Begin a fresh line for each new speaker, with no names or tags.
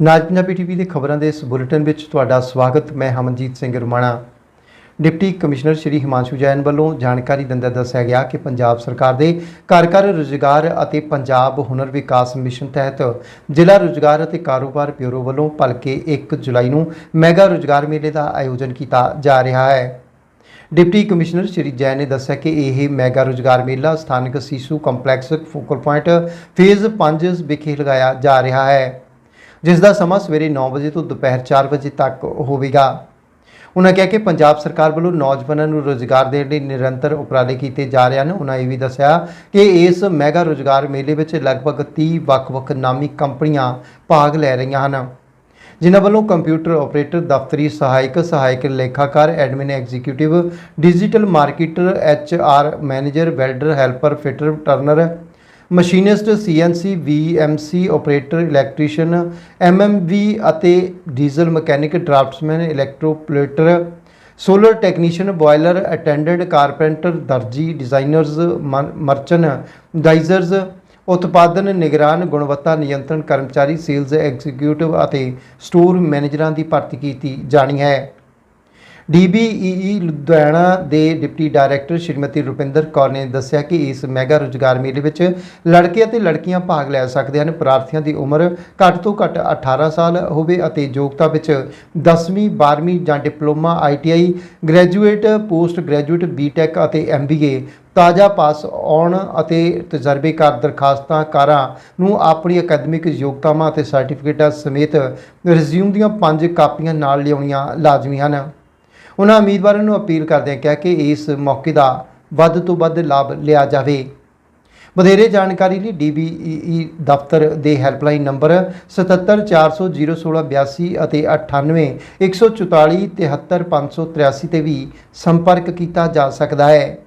ਨਾਜ Punjabi TV ਦੇ ਖਬਰਾਂ ਦੇ ਇਸ ਬੁਲੇਟਿਨ ਵਿੱਚ ਤੁਹਾਡਾ ਸਵਾਗਤ। ਮੈਂ ਹਮਨਜੀਤ ਸਿੰਘ ਰੁਮਾਣਾ। ਡਿਪਟੀ ਕਮਿਸ਼ਨਰ ਸ਼੍ਰੀ ਹਿਮਾਂਸ਼ੂ ਜੈਨ ਵੱਲੋਂ ਜਾਣਕਾਰੀ ਦਿੰਦਿਆਂ ਦੱਸਿਆ ਗਿਆ ਕਿ ਪੰਜਾਬ ਸਰਕਾਰ ਦੇ ਘਰ ਘਰ ਰੁਜ਼ਗਾਰ ਅਤੇ ਪੰਜਾਬ ਹੁਨਰ ਵਿਕਾਸ ਮਿਸ਼ਨ ਤਹਿਤ ਜ਼ਿਲ੍ਹਾ ਰੁਜ਼ਗਾਰ ਅਤੇ ਕਾਰੋਬਾਰ ਬਿਊਰੋ ਵੱਲੋਂ ਭਲਕੇ 1 ਜੁਲਾਈ ਨੂੰ ਮੈਗਾ ਰੁਜ਼ਗਾਰ ਮੇਲੇ ਦਾ ਆਯੋਜਨ ਕੀਤਾ ਜਾ ਰਿਹਾ ਹੈ। ਡਿਪਟੀ ਕਮਿਸ਼ਨਰ ਸ਼੍ਰੀ ਜੈਨ ਨੇ ਦੱਸਿਆ ਕਿ ਇਹ ਮੈਗਾ ਰੁਜ਼ਗਾਰ ਮੇਲਾ ਸਥਾਨਕ CICU complex focal point phase 5 ਵਿਖੇ ਲਗਾਇਆ ਜਾ ਰਿਹਾ ਹੈ। ਜਿਸ ਦਾ ਸਮਾਂ ਸਵੇਰੇ 9 ਵਜੇ ਤੋਂ ਦੁਪਹਿਰ 4 ਵਜੇ ਤੱਕ ਹੋਵੇਗਾ। ਉਹਨਾਂ ਕਿਹਾ ਕਿ ਪੰਜਾਬ ਸਰਕਾਰ ਵੱਲੋਂ ਨੌਜਵਾਨਾਂ ਨੂੰ ਰੋਜ਼ਗਾਰ ਦੇਣ ਲਈ ਨਿਰੰਤਰ ਉਪਰਾਲੇ ਕੀਤੇ ਜਾ ਰਹੇ ਹਨ। ਉਹਨਾਂ ਇਹ ਵੀ ਦੱਸਿਆ ਕਿ ਇਸ ਮੈਗਾ ਰੋਜ਼ਗਾਰ ਮੇਲੇ ਵਿੱਚ ਲਗਭਗ 30 ਵੱਖ-ਵੱਖ ਨਾਮੀ ਕੰਪਨੀਆਂ ਭਾਗ ਲੈ ਰਹੀਆਂ ਹਨ। ਜਿਨ੍ਹਾਂ ਵੱਲੋਂ ਕੰਪਿਊਟਰ ਆਪਰੇਟਰ, ਦਫ਼ਤਰੀ ਸਹਾਇਕ ਸਹਾਇਕ ਲੇਖਾਕਾਰ, admin, executive, digital marketer, H R manager, welder, helper, fitter, turner machinist CNC VMC operator, electrician MMV ਅਤੇ diesel mechanic, draftsman, electroplater, solar technician, boiler attendant carpenter, ਦਰਜੀ ਡਿਜ਼ਾਈਨਰਜ਼ ਮਰਚੈਂਡਾਈਜ਼ਰਜ਼ ਉਤਪਾਦਨ, ਨਿਗਰਾਨ, ਗੁਣਵੱਤਾ ਨਿਯੰਤਰਣ ਕਰਮਚਾਰੀ, ਸੇਲਜ਼ ਐਗਜ਼ੀਕਿਊਟਿਵ ਅਤੇ ਸਟੋਰ ਮੈਨੇਜਰਾਂ ਦੀ ਭਰਤੀ ਕੀਤੀ ਜਾਣੀ ਹੈ। ਡੀਬੀਈ ਲੁਧਿਆਣਾ ਦੇ ਡਿਪਟੀ ਡਾਇਰੈਕਟਰ ਸ਼੍ਰੀਮਤੀ ਰੁਪਿੰਦਰ ਕੌਰ ਨੇ ਦੱਸਿਆ ਕਿ ਇਸ ਮੈਗਾ ਰੁਜ਼ਗਾਰ ਮੇਲੇ ਵਿੱਚ ਲੜਕੇ ਅਤੇ ਲੜਕੀਆਂ ਭਾਗ ਲੈ ਸਕਦੇ ਹਨ। ਪ੍ਰਾਰਥੀਆਂ ਦੀ ਉਮਰ ਘੱਟ ਤੋਂ ਘੱਟ 18 ਸਾਲ ਹੋਵੇ ਅਤੇ ਯੋਗਤਾ ਵਿੱਚ 10ਵੀਂ 12ਵੀਂ ਜਾਂ diploma ITI graduate, post graduate BTech ਅਤੇ ਐਮਬੀਏ ਤਾਜ਼ਾ ਪਾਸ ਆਉਣ ਅਤੇ ਤਜਰਬੇਕਾਰ ਦਰਖਾਸਤਾਂ ਕਾਰਾਂ ਨੂੰ ਆਪਣੀ ਅਕੈਡਮਿਕ ਯੋਗਤਾਵਾਂ ਅਤੇ ਸਰਟੀਫਿਕੇਟਾਂ ਸਮੇਤ ਰਿਜ਼ਿਊਮ ਦੀਆਂ ਪੰਜ ਕਾਪੀਆਂ ਨਾਲ ਲਿਆਉਣੀਆਂ ਲਾਜ਼ਮੀ ਹਨ। ਉਹਨਾਂ ਉਮੀਦਵਾਰਾਂ ਨੂੰ ਅਪੀਲ ਕਰਦਿਆਂ ਕਿਹਾ ਕਿ ਇਸ ਮੌਕੇ ਦਾ ਵੱਧ ਤੋਂ ਵੱਧ ਲਾਭ ਲਿਆ ਜਾਵੇ। ਵਧੇਰੇ ਜਾਣਕਾਰੀ ਲਈ DBEE ਦਫ਼ਤਰ ਦੇ ਹੈਲਪਲਾਈਨ ਨੰਬਰ 77401682 ਅਤੇ 9814473583 ਤੇ ਵੀ ਸੰਪਰਕ ਕੀਤਾ ਜਾ ਸਕਦਾ ਹੈ।